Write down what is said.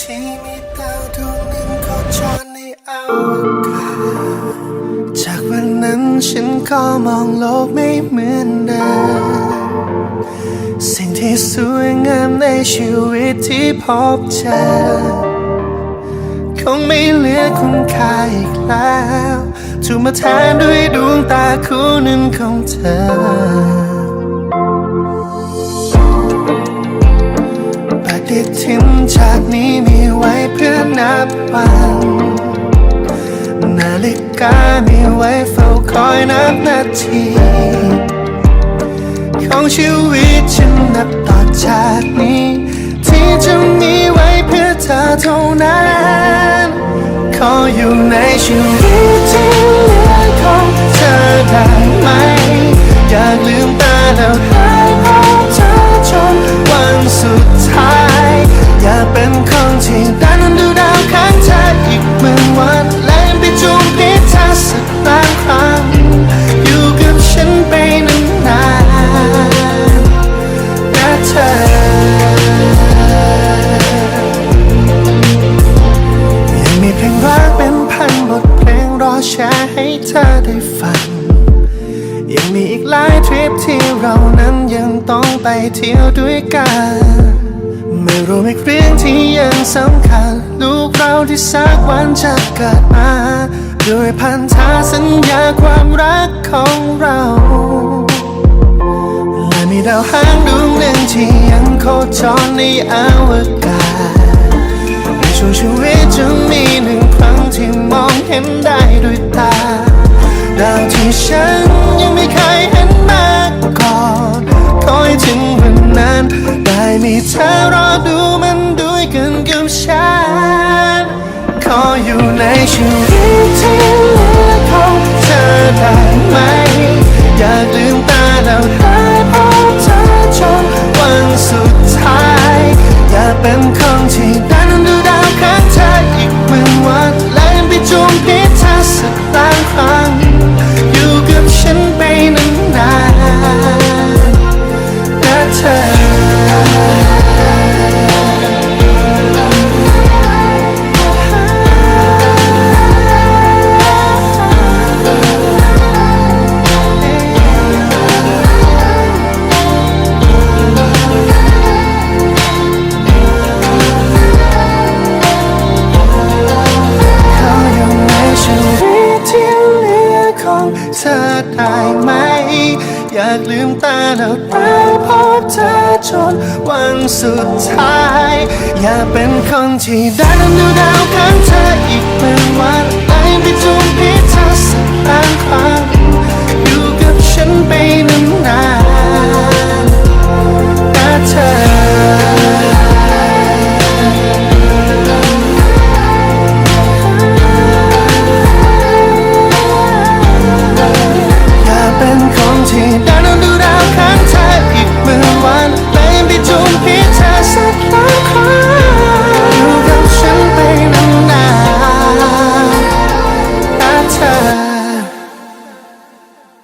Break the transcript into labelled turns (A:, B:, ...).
A: ที่มีดาวดวงหนึ่งโคจรในอวกาศจากวันนั้นฉันก็มองโลกไม่เหมือนเดิมสิ่งที่สวยงามในชีวิตที่พบเจอคงไม่เหลือคุณค่าอีกแล้วถูกมาแทนด้วยดวงตาคู่หนึ่งของเธอ บวันนาฬิกามีไว้เฝ้าคอยนับนาทีของชีวิตฉันนับต่อจากนี้ ที่จะมีไว้เพื่อเธอเท่านั้น ขออยู่ในชีวิตที่ แชร์ให้เธอได้ฟัง ยังมีอีกหลายทริปที่เรานั้นยังต้องไปเที่ยวด้วยกัน ไม่รู้อีกเรื่องที่ยังสำคัญ ลูกเราที่สักวันจะเกิดมา ด้วยพันธสัญญาความรักของเราและมีดาวหางดวงหนึ่งที่ยังโคจรในอวกาศในช่วงชีวิตจะมีหนึ่งครั้งที่มองเห็น มีเธอรอดูมันด้วยกันกับฉัน ขออยู่ในชีวิตที่เหลือของเธอได้ไหม อยาก เธอได้ไหม อยากลืมตาแล้วได้พบเธอจนวันสุดท้าย อยากเป็นคนที่ได้นั้นดูดาวข้างเธออีกเป็นวัน